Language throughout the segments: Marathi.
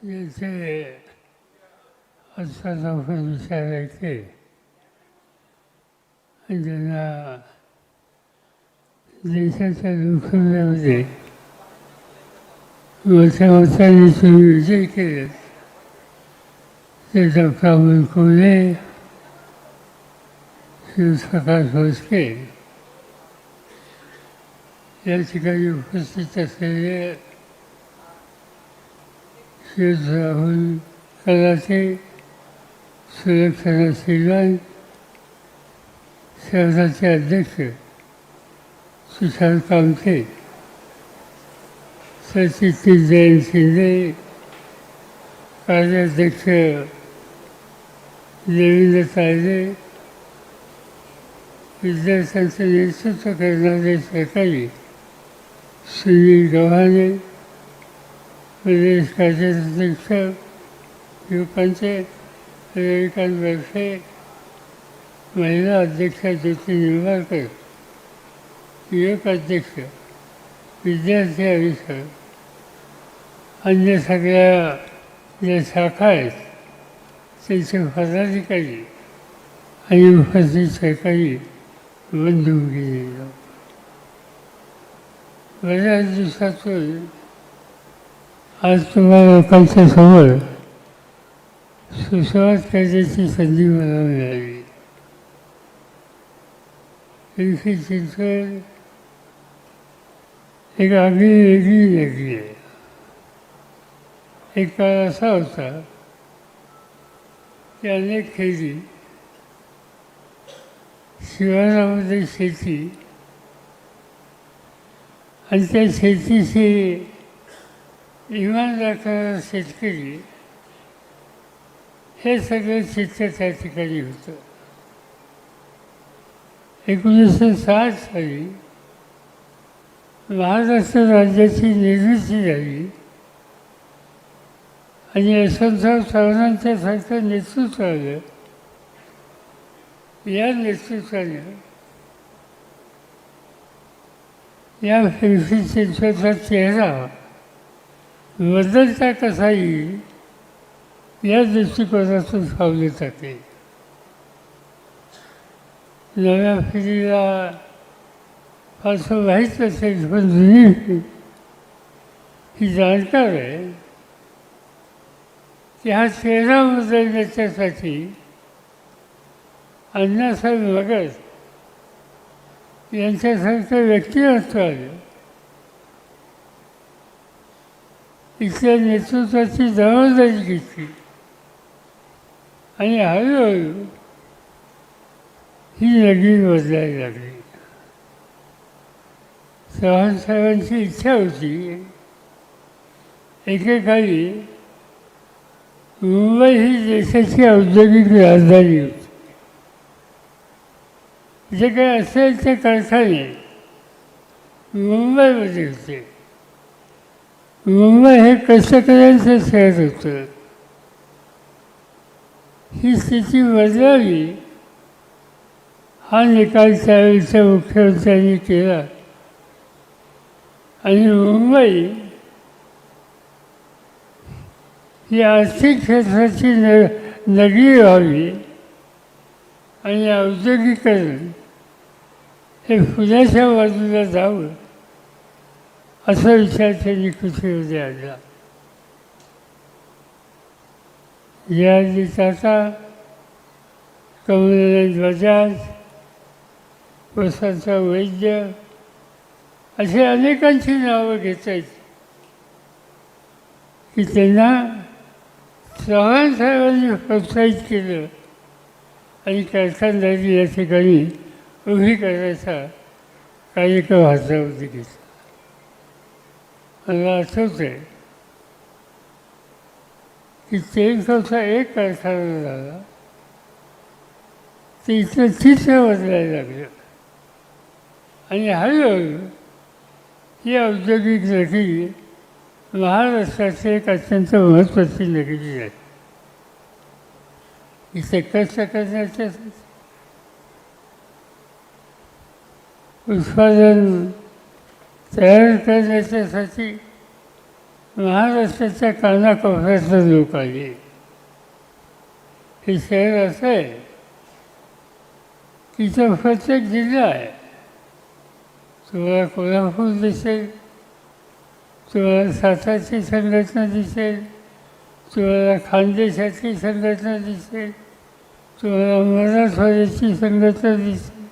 याचे असा नौकर विचारायचे आणि त्यांना देशाच्या लोकसभेमध्ये मोठ्या मोठ्या दिसून विजय केले ते डॉक्टर अमोल कोल्हे शिवप्रकाश या ठिकाणी उपस्थित असलेले श्री राहुल कलाचे सुलक्षणा श्रीमान शहराचे अध्यक्ष सुशांत कामते सचिती जयंत शिंदे कार्याध्यक्ष देवेंद्र तायदे विद्यार्थ्यांचं नेतृत्व करणारे सरकारी सुनील गव्हाणे प्रदेश कार्याध्यक्ष युवकांचे रविकांत बर्फे महिला अध्यक्ष ज्योती निंबाळकर युवक अध्यक्ष विद्यार्थी आयुष्य अन्य सगळ्या ज्या शाखा आहेत त्यांचे पदाधिकारी आणि उपस्थित सहकारी बंधू गेले बऱ्याच दिवसातून आज तुम्हाला लोकांच्या समोर सुसंवाद करण्याची संधी मला मिळाली. त्यांची चिंतन एक आगळी वेगळी नगरी आहे. एक काळ असा होता की अनेक खेळी शिवारामध्ये शेती आणि त्या शेतीशी इमान शेतकरी हे सगळं चित्र त्या ठिकाणी होतं. एकोणीसशे साठ साली महाराष्ट्र राज्याची निर्मिती झाली आणि यशवंतराव चव्हाणांच्या सारखं नेतृत्व आलं. या नेतृत्वाने या फिरफी चिंचवडचा चेहरा बदलता कसाही या दृष्टिकोनातून पावले जाते. नव्या पिढीला फारसं माहीत असेल पण जुनी ही जाणकार आहे. की हा चेहरा बदलण्याच्यासाठी अण्णासाहेब मगत यांच्यासारखं व्यक्तिमत्व आलं इथल्या नेतृत्वाची जबाबदारी घेतली. आणि हळूहळू ही नदी बदलायला लागली. चव्हाणसाहेबांची इच्छा होती एकेकाळी मुंबई ही देशाची औद्योगिक राजधानी होती. जे काही असेल ते कारखाने मुंबईमध्ये होते. मुंबई हे कष्टकऱ्यांचं शहर होतं? ही स्थिती बदलावी. हा निकाल त्यावेळेच्या मुख्यमंत्र्यांनी केला. आणि मुंबई ही आर्थिक क्षेत्राची न नगरी व्हावी आणि औद्योगिकरण हे पुण्याच्या बाजूला जावं. असा विचार त्यांनी कृतीमध्ये आणला या टाटा कमलनाथ बजाज प्रसादचा वैद्य असे अनेकांची नावं घेता येत की त्यांना चव्हाण साहेबांनी प्रोत्साहित केलं आणि कारखानदारी या ठिकाणी उभी करण्याचा कार्यक्रम हातामध्ये घेतला. मला आठवतं आहे की तेलकवचा एक कारखाना झाला ते इथलं चित्र बदलायला लागलं आणि हळूहळू ही औद्योगिक नगरी महाराष्ट्राची एक अत्यंत महत्त्वाची नगरी आहे ही कष्ट करण्याच्यासाठी उत्पादन तयार करण्याच्यासाठी महाराष्ट्राच्या कानाकोपऱ्यातलं लोक आले हे शहर असं आहे की प्रत्येक जिल्हा आहे. तुम्हाला कोल्हापूर दिसेल तुम्हाला सातारची संघटना दिसेल तुम्हाला खानदेशाची संघटना दिसेल तुम्हाला मराठवाड्याची संघटना दिसेल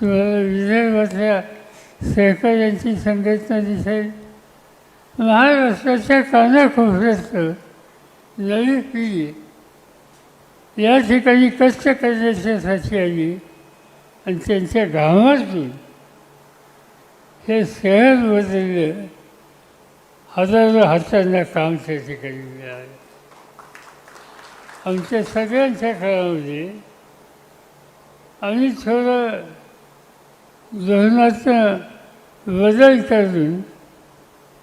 तुम्हाला विदर्भातल्या सहकार्यांची संघटना दिसेल. महाराष्ट्राच्या कानाकोपऱ्यातलं नवी पिढी या ठिकाणी कष्ट करण्याच्यासाठी आली आणि त्यांच्या गावातून हे शहर बदललं हजारो हातांना काम त्या ठिकाणी मिळालं. आमच्या सगळ्यांच्या काळामध्ये आम्ही थोडं धोरणाचं बदल करून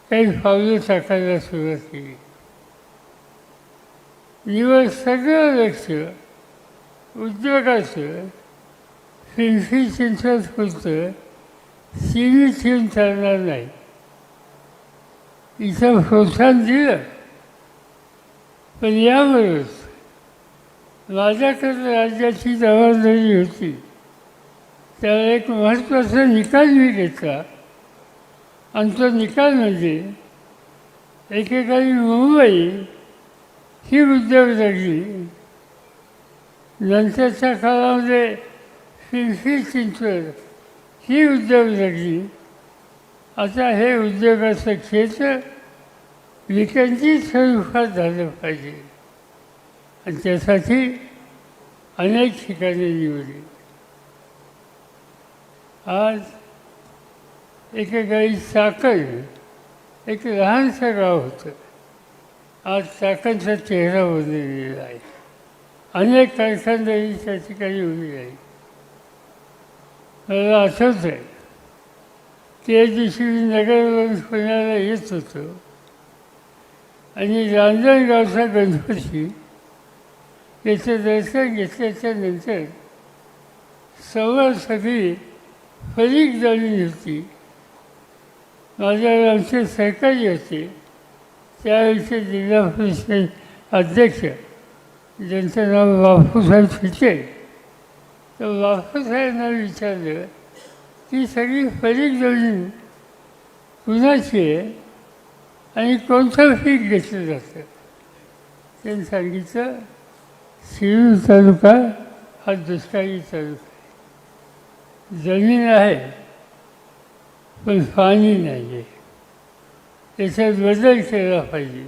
काही पावलं टाकायला सुरुवात केली. निवड सगळं लक्ष उद्योगाचं फिरफी चिंचवत होतं सिमी ठेवून चालणार नाही. इथं प्रोत्साहन दिलं. पण यावरच माझ्याकडे राज्याची जबाबदारी होती. त्याला एक महत्त्वाचा निकाल मी घेतला. आणि तो निकाल म्हणजे एकेकाळी मुंबई ही उद्योग लागली नंतरच्या काळामध्ये पिंपरी चिंचवड ही उद्योग लागली आता हे उद्योगाचं क्षेत्र विकंती स्वरूपात झालं पाहिजे. आणि त्यासाठी अनेक ठिकाणी निवडली. आज एकेकाळी चाकण एक लहानसं गाव होतं. आज चाकणचा चेहरा बदललेला आहे. अनेक कारखानदारी त्या ठिकाणी उभी आहे. मला आठवत आहे त्या दिवशी मी नगरवरून पुण्याला येत होतो आणि रांजणगावचा गणपती याचं दर्शन घेतल्याच्या नंतर समोर सगळी फरीक झाली होती माझ्या आमचे सहकारी होते. त्यावेळेचे जिल्हा परिषद अध्यक्ष ज्यांचं नाव बापूसाहेब फिटे तर बापूसाहेबांना विचारलं की सगळी फरीक जमीन कुणाची आहे? आणि कोणतं पीक घेतलं जातं? त्यांनी सांगितलं शिरूर तालुका हा दुष्काळी तालुका. जमीन आहे पण पाणी नाही आहे त्याच्यात बदल केला पाहिजे.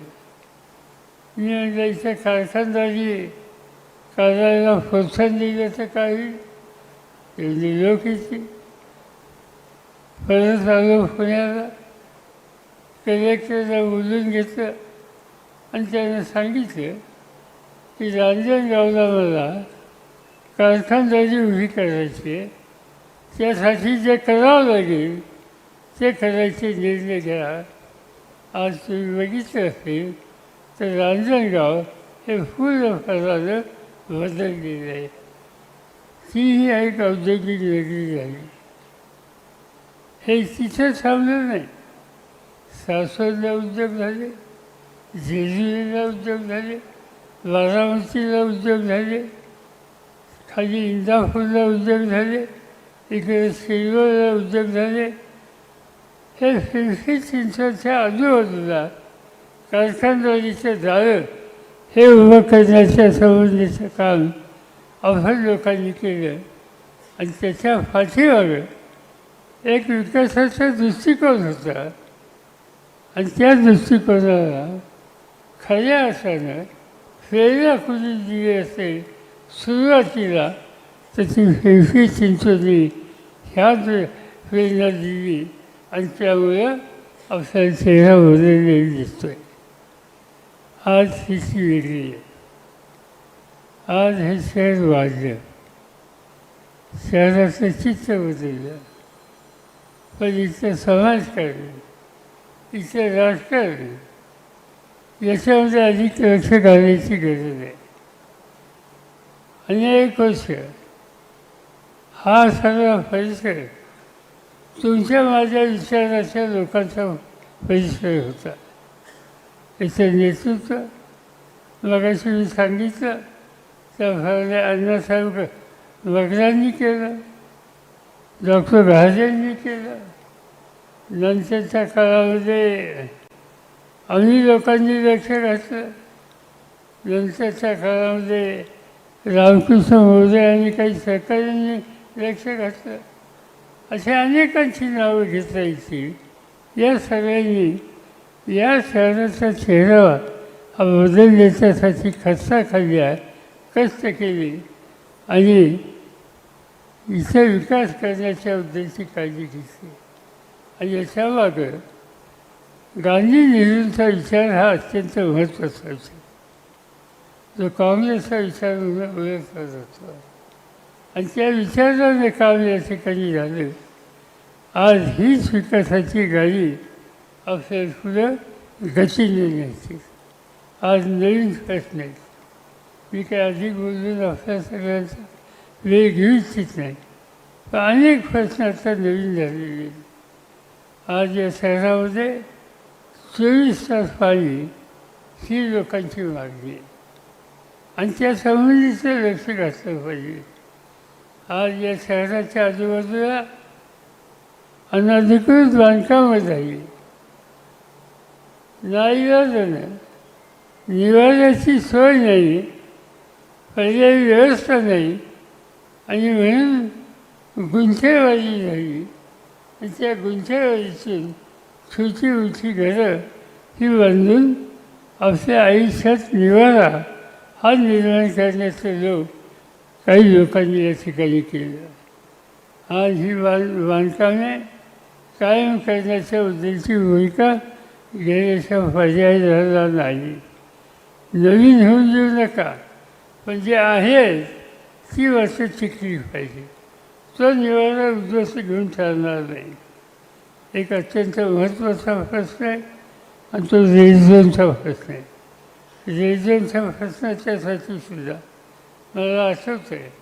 मी म्हटलं इथं कारखानदारी करायला प्रोत्साहन दिलं तर काही लोक लोकीची परत आलो पुण्याला. कलेक्टरला बोलून घेतलं आणि त्यानं सांगितलं की रांजणगावला मला कारखानदारी उभी करायची आहे. त्यासाठी जे करावं लागेल ते करायचे निर्णय घ्या. आज तुम्ही बघितलं असेल तर रांजणगाव हे पूर्णपणानं बदललेलं आहे. ती ही एक औद्योगिक नगरी झाली. हे तिथं थांबलं नाही. सासवडला उद्योग झाले जेजुरीला उद्योग झाले बारामतीला उद्योग झाले खाली इंदापूरला उद्योग झाले इकडे सिल्वरला उद्योग झाले. हे फिरफी चिंचवडच्या आजूबाजूला कारखानदारीचं जाळं हे उभं करण्याच्या संबंधीचं काम अफर लोकांनी केलं. आणि त्याच्या पाठीमागं एक विकासाचा दृष्टिकोन होता. आणि त्या दृष्टिकोनाला खऱ्या अर्थानं प्रेरणा कुणी दिली असेल? सुरुवातीला तर ती फिरफी चिंचोली ह्याच प्रेरणा दिली आणि त्यामुळं आपला चेहरा बदललेला दिसतोय. आज हिची वेगळी आहे. आज हे शहर वाढलं शहराचं चित्र बदललं. पण इथं समाजकारण इथं राजकारण याच्यामध्ये अधिक लक्ष घालायची गरज आहे. अनेक वर्ष हा सगळा परिसर तुमच्या माझ्या विचाराच्या लोकांचा परिसर होता. याचं नेतृत्व मगाशी मी सांगितलं त्या भावने अण्णासाहेब वडिलांनी केलं डॉक्टर घाजेंनी केलं. नंतरच्या काळामध्ये आम्ही लोकांनी लक्ष घातलं. नंतरच्या काळामध्ये रामकृष्ण महोदय आणि काही सरकारांनी लक्ष घातलं अशा अनेकांची नावं घेता येतील. या सगळ्यांनी या शहराचा चेहरा हा बदल देण्यासाठी खस्ता खाल्ल्या कष्ट केले आणि इथे विकास करण्याच्या उद्देशी काळजी घेतली. आणि याच्यामागं गांधी नेहरूंचा विचार हा अत्यंत महत्त्वाचा विचार जो काँग्रेसचा विचार म्हणून ओळखला जातो. आणि त्या विचाराने काम या ठिकाणी झालं. आज हीच विकासाची गाडी आपल्याला पुढं गतीने न्यायची. आज नवीन प्रश्न आहेत मी काय अधिक बोलून आपल्या सगळ्यांचा वेळ घेऊ इच्छित नाही. पण अनेक प्रश्न आता नवीन झालेले आज या शहरामध्ये चोवीस तास पाणी ही लोकांची मागणी आहे. आणि त्या संबंधीचं लक्ष घातलं पाहिजे. आज या शहराच्या आजूबाजूला अनधिकृत बांधकामं झाली. नाही निवाऱ्याची सोय नाही पर्यायी व्यवस्था नाही आणि म्हणून गुंठेवारी झाली आणि त्या गुंठेवारीतून छोटी उंची घरं ही बांधून आपल्या आयुष्यात निवारा हा निर्माण करण्याचे लोक काही लोकांनी या ठिकाणी केलं आज ही बांध बांधकामे कायम करण्याच्या उद्देशी भूमिका घेण्याचा पर्याय झाला नाही नवीन होऊन देऊ नका पण जे आहे ती वर्ष टिकली पाहिजे तो निवारा उद्ध्वस्त घेऊन चालणार नाही एक अत्यंत महत्त्वाचा प्रश्न आहे आणि तो रेझोनचा प्रश्न आहे रेझोनच्या प्रश्नाच्यासाठी सुद्धा मला आठवतं आहे.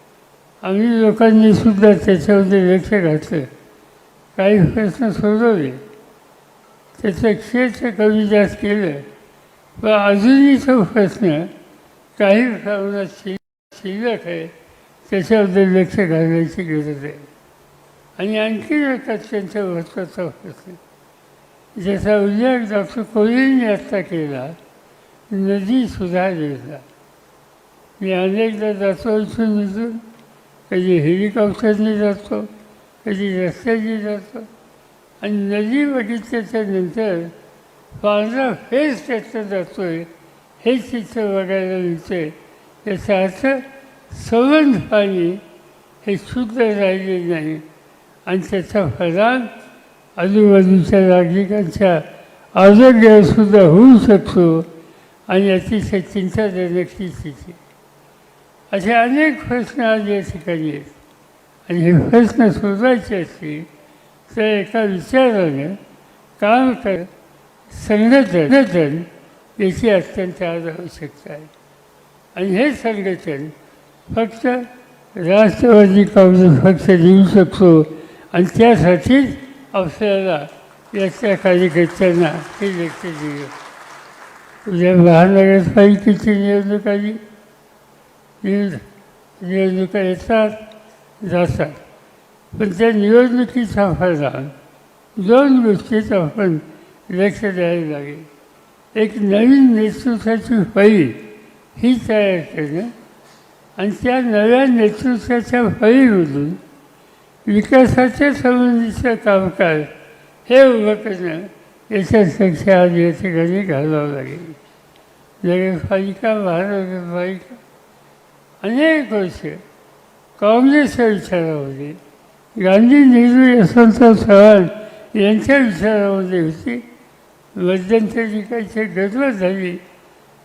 आम्ही लोकांनी सुद्धा त्याच्यामध्ये लक्ष घातलं. काही प्रश्न सोडवले. त्याचं क्षेत्र कमी जास्त केलं. पण अजूनही तो प्रश्न काही प्रमाणात शिल शिल्लक आहे त्याच्याबद्दल लक्ष घालण्याची गरज आहे. आणि आणखी एक अत्यंत महत्त्वाचा प्रश्न. ज्याचा उल्लेख डॉक्टर कोहलींनी आत्ता केला नदी सुधार योजना मी अनेकदा जातो इथून इथून कधी हेलिकॉप्टरने जातो कधी रस्त्याने जातो. आणि नदी बघितल्याच्या नंतर पांढरा फेस त्याचं जातो आहे हे चित्र बघायला मिळते आहे याचा अर्थ संबंध पाणी हे शुद्ध राहिले नाही. आणि त्याचा परिणाम आजूबाजूच्या नागरिकांच्या आरोग्यावर सुद्धा होऊ शकतो. आणि अतिशय चिंताजनक ही स्थिती. असे अनेक प्रश्न आज या ठिकाणी आहेत. आणि हे प्रश्न शोधायचे असतील तर एका विचारानं काम कर संघटन याची अत्यंत आज आवश्यकता आहे. आणि हे संघटन फक्त राष्ट्रवादी काँग्रेस पक्ष देऊ शकतो आणि त्यासाठीच आपल्याला याच्या कार्यकर्त्यांना हे लक्ष दिलं. उद्या महानगरपालिकेची निवडणूक आली. निवडणुका येतात जातात. पण त्या निवडणुकीचा फायदा दोन गोष्टीत आपण लक्ष द्यायला लागेल. एक नवीन नेतृत्वाची फळी ही तयार करणं आणि त्या नव्या नेतृत्वाच्या फळीमधून विकासाच्या संबंधीचं कामकाज हे उभं करणं याच्यापेक्षा आज या ठिकाणी घालावं लागेल. नगरपालिका महानगरपालिका अनेक वर्ष काँग्रेसच्या विचारामध्ये गांधी नेहरू यशवंतराव चव्हाण यांच्या विचारामध्ये होती. मध्यंतरी काही गर्व झाली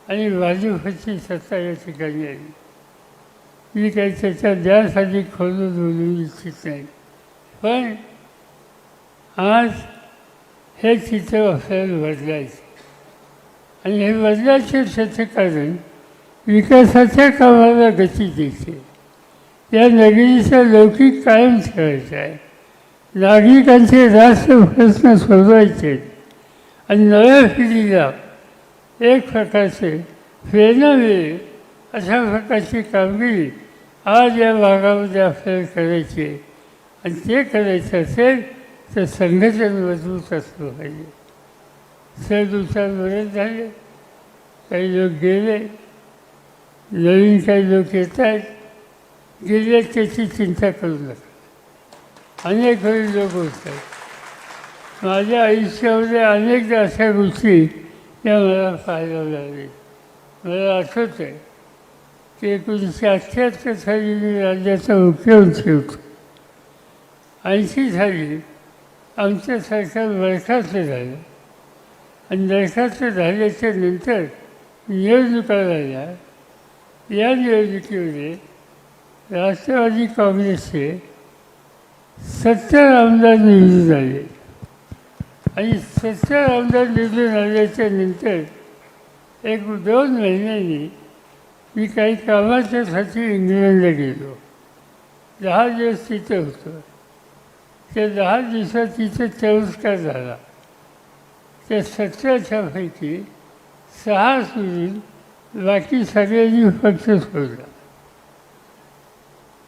आणि भाजपची सत्ता या ठिकाणी आली. मी काही त्याच्या द्यासाठी खोलून बोलू इच्छित नाही. पण आज हे चित्र आपल्याला बदलायचं आणि हे बदलायचे त्याचं कारण विकासाच्या कामाला गती द्यायची या नगरीचा लौकिक कायम ठेवायचा आहे. नागरिकांचे राष्ट्र प्रश्न सोडवायचे आणि नव्या पिढीला एक प्रकारचे प्रेरणा मिळेल अशा प्रकारची कामगिरी आज या भागामध्ये आपल्याला करायची आहे. आणि ते करायचं असेल तर संघटन मजबूत असलं पाहिजे. सर दुसरा झाले. काही लोक गेले. नवीन काही लोक येत आहेत गेले त्याची चिंता करू नका. अनेक वेळी लोक होतात. माझ्या आयुष्यामध्ये अनेकदा अशा गोष्टी या मला पाहायला लागल्या. मला आठवत आहे की एकोणीसशे अठ्ठ्याहत्तर साली मी राज्याचा मुख्यमंत्री होतो. ऐंशी साली आमचं सरकार बरखास्त झालं. आणि बरखास्त झाल्याच्यानंतर निवडणुका झाल्या या निवडणुकीमध्ये राष्ट्रवादी काँग्रेसचे सत्तर आमदार निवडून आले. आणि सत्तर आमदार निवडून आल्याच्यानंतर एक दोन महिन्यांनी मी काही कामाच्यासाठी इंग्लंडला गेलो. दहा दिवस तिथं होतो. त्या दहा दिवसात तिथे तिरस्कार झाला. त्या सतराच्यापैकी सहा सोडून बाकी सगळ्यांनी पक्ष सोडला.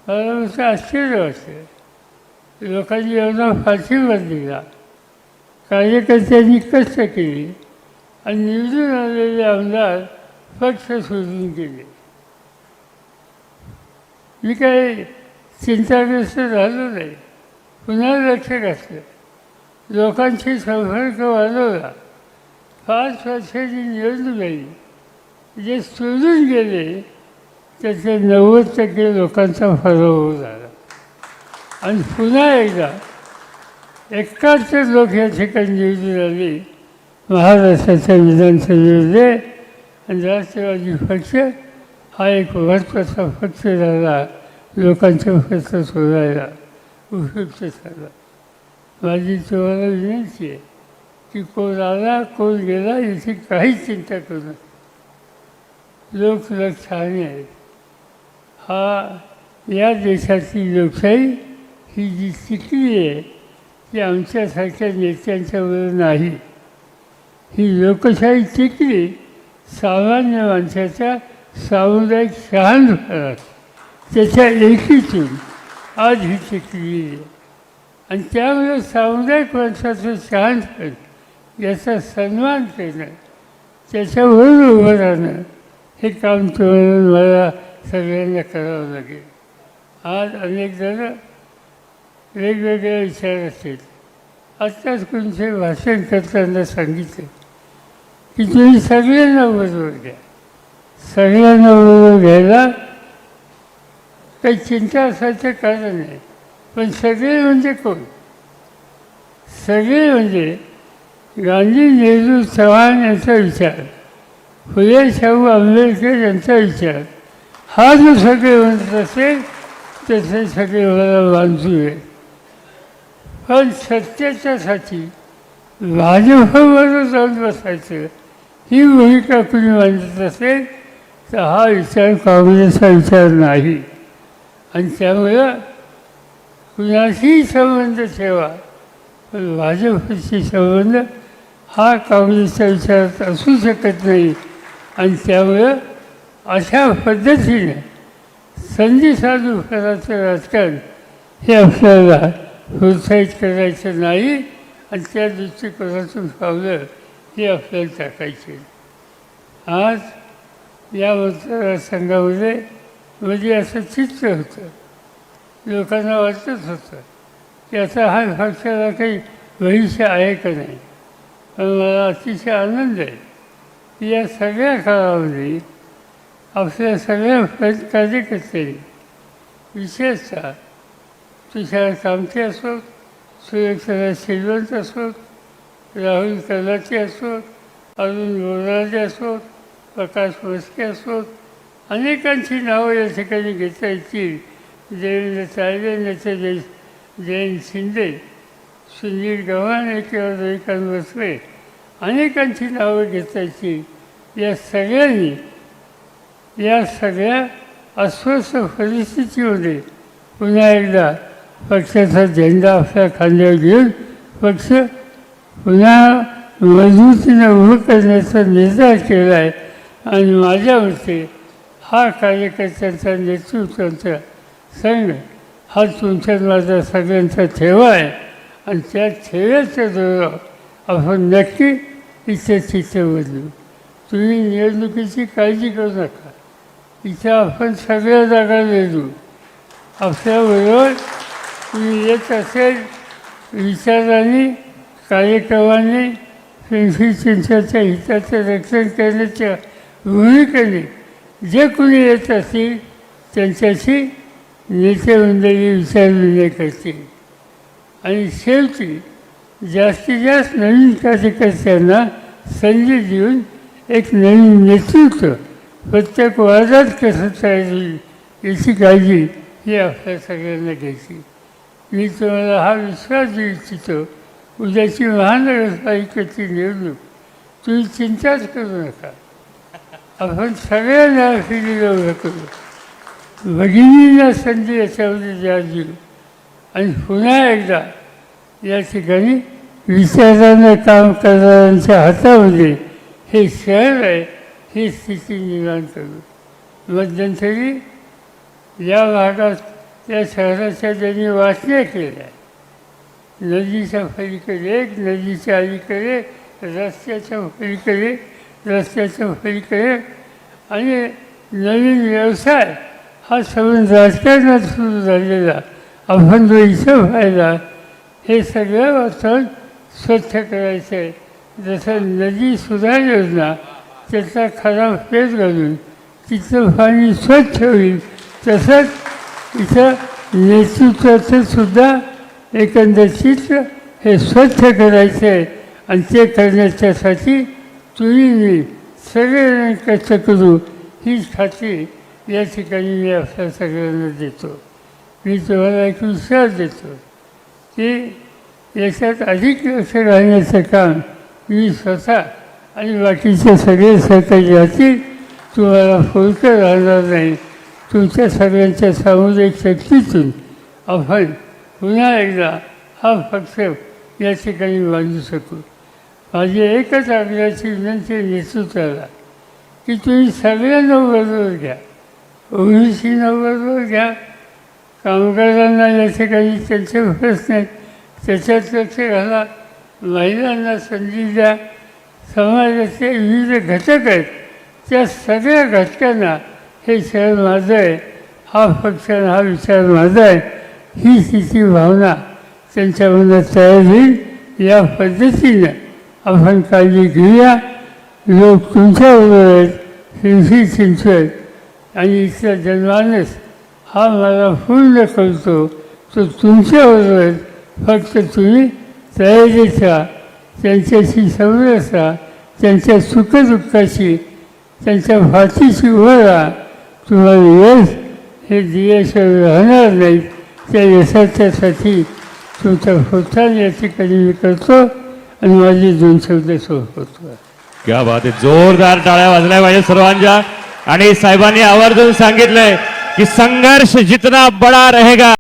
मला नुसतं आश्चर्य वाटतं. लोकांनी एवढा फाशीवर दिला कार्यकर्त्यांनी कष्ट केली आणि निवडून आलेले आमदार पक्ष सोडून गेले. मी काही चिंताग्रस्त झालो नाही. पुन्हा लक्ष घातलं. लोकांशी संपर्क वाढवला. पाच वर्षाची निवडणूक आली. जे सोडून गेले त्याचे नव्वद टक्के लोकांचा फरव झाला. आणि पुन्हा एकदा एकाहत्तर लोक या ठिकाणी निवडून आले महाराष्ट्राच्या विधानसभेमध्ये आणि राष्ट्रवादी पक्ष हा एक महत्त्वाचा पक्ष झाला. लोकांचा प्रश्न सोडायला उपयुक्त झाला माझी तुम्हाला विनंती आहे की कोण आला कोण गेला याची काहीच चिंता करू नका. लोकलक्षाने आहेत हा या देशाची लोकशाही ही जी शिकली आहे ती आमच्यासारख्या नेत्यांच्यावर नाही. ही लोकशाही टिकली सामान्य माणसाच्या सामुदायिक शहाणपणात त्याच्या एकीतून आज ही टिकली आहे. आणि त्यामुळे सामुदायिक माणसाचं शहाणपण याचा सन्मान करणं त्याच्यावर उभं राहणं हे काम तुम्हाला मला सगळ्यांना करावं लागेल. आज अनेक जण वेगवेगळ्या विचार असतील. आत्ताच कोणते भाषण करताना सांगितले की तुम्ही सगळ्यांना बरोबर घ्या. सगळ्यांना बरोबर घ्यायला काही चिंता असायचं कारण नाही. पण सगळे म्हणजे कोण? सगळे म्हणजे गांधी नेहरू चव्हाण यांचा विचार. फुले शाहू आंबेडकर यांचा विचार. हा जो सगळे म्हणत असेल तसे सगळे मला बांधू आहे. पण सत्याच्यासाठी भाजपबरोबर जाऊन बसायचं ही भूमिका कुणी मांडत असेल तर हा विचार काँग्रेसचा विचार नाही. आणि त्यामुळं कुणाशीही संबंध ठेवा पण भाजपशी संबंध हा काँग्रेसच्या विचारात असू शकत नाही. आणि त्यामुळं अशा पद्धतीने संधी साधू करायचं राजकारण हे आपल्याला प्रोत्साहित करायचं नाही आणि त्या दृष्टिकोनातून पावलं हे आपल्याला टाकायचे. आज या मतदारसंघामध्ये म्हणजे असं चित्र होतं. लोकांना वाटत होतं की आता हा पक्षाला काही भविष्य आहे का नाही. पण मला अतिशय आनंद आहे. या सगळ्या काळामध्ये आपल्या सगळ्या कार्यकर्त्यांनी विशेषतः तुषार कामते असोत सुरेखरा श्रीवंत असोत राहुल कलाचे असोत अरुण बोराजे असोत प्रकाश मस्के असोत अनेकांची नावं या ठिकाणी घेता येतील. देवेंद्र तायडे नेते जय जयंत शिंदे सुनील गव्हाणे किंवा रविकांत बसवे अनेकांची नावं घेता येतील. या सगळ्यांनी या सगळ्या अस्वस्थ परिस्थितीमध्ये पुन्हा एकदा पक्षाचा झेंडा आपल्या खांद्यावर घेऊन पक्ष पुन्हा मजबूतीने उभं करण्याचा निर्धार केला आहे. आणि माझ्या मते हा कार्यकर्त्यांचा नेतृत्वाचा संघ हा तुमच्या माझा सगळ्यांचा ठेवा आहे. आणि त्या ठेव्याच्या जोरावर आपण नक्की इथे तिथे बदलू. तुम्ही निवडणुकीची काळजी करू नका. इथे आपण सगळ्या जागा लढू आपल्याबरोबर तुम्ही येत असेल विचाराने कार्यक्रमाने पिंपरी चिंचवडच्या हिताचं रक्षण करण्याच्या भूमिकेने जे कोणी येत असतील त्यांच्याशी नेतेमंडळी विचारविनिमय करतील. आणि शेवटी जास्तीत जास्त नवीन कार्यकर्त्यांना संधी देऊन एक नवीन नेतृत्व प्रत्येक वर्गात कसं तयार होईल याची काळजी ही आपल्या सगळ्यांना घ्यायची. मी तुम्हाला हा विश्वास देऊ इच्छितो उद्याची महानगरपालिकेची निवडणूक तुम्ही चिंताच करू नका. आपण सगळ्यांना फिरीला उभं करू भगिनींना संधी याच्यामध्ये द्या देऊ आणि पुन्हा एकदा या ठिकाणी विचारानं काम करणाऱ्यांच्या हातामध्ये हे शहर आहे ही स्थिती निर्माण करू मध्यंतरी या भागात त्या शहराच्या ज्यांनी वाचण्या केल्या नदीच्या पलीकडे एक नदीच्या अलीकडे रस्त्याच्या पलीकडे रस्त्याच्या पलीकडे आणि नवीन व्यवसाय हा सगळं राजकारणात सुरू झालेला आपण जो इथं व्हायला हे सगळं वाचन स्वच्छ करायचं आहे जसं नदी सुधार योजना त्याचा खराब पेज घालून तिचं पाणी स्वच्छ होईल. तसंच इथं नेतृत्वाचं सुद्धा एकंदर चित्र हे स्वच्छ करायचं आहे. आणि ते करण्याच्यासाठी तुम्ही मी सगळेजण कष्ट करू. हीच खात्री या ठिकाणी मी आपल्या सगळ्यांना देतो. मी तुम्हाला एक विश्वास देतो की याच्यात अधिक लक्ष घालण्याचं काम मी स्वतः आणि बाकीचे सगळे सहकारी असतील तुम्हाला फुलकं राहणार नाही. तुमच्या सगळ्यांच्या सामुदायिक शक्तीतून आपण पुन्हा एकदा हा पक्ष या ठिकाणी बांधू शकू. माझी एकच आग्रहाची विनंती नेतृत्वाला की तुम्ही सगळ्यांना बरोबर घ्या. ओबीसीना बरोबर घ्या. कामगारांना या ठिकाणी त्यांचे प्रश्न आहेत त्याच्यात लक्ष घाला. महिलांना संधी द्या समाजाचे विविध घटक आहेत. त्या सगळ्या घटकांना हे शहर माझं आहे हा पक्ष हा विचार माझा आहे ही तिची भावना त्यांच्या मनात तयार होईल. या पद्धतीनं आपण काळजी घेऊया. लोक तुमच्याबरोबर आहेत पिंपरी आहेत आणि इथला जनमानस हा मला पूर्ण करतो. तो तुमच्याबरोबर फक्त तुम्ही सयाजीचा त्यांच्याशी समरस त्यांच्या सुखदुःखाशी त्यांच्या भातीशी उभं तुम्हाला यश हे दियाशिवाय राहणार नाही. त्या यशाच्यासाठी तुमचा प्रोत्साहन याची कधी मी करतो आणि माझे दोन शब्द होतो क्या बात आहे. जोरदार टाळ्या वाजल्या पाहिजे सर्वांच्या. आणि साहेबांनी आवर्जून सांगितलंय की संघर्ष जितना बडा रहेगा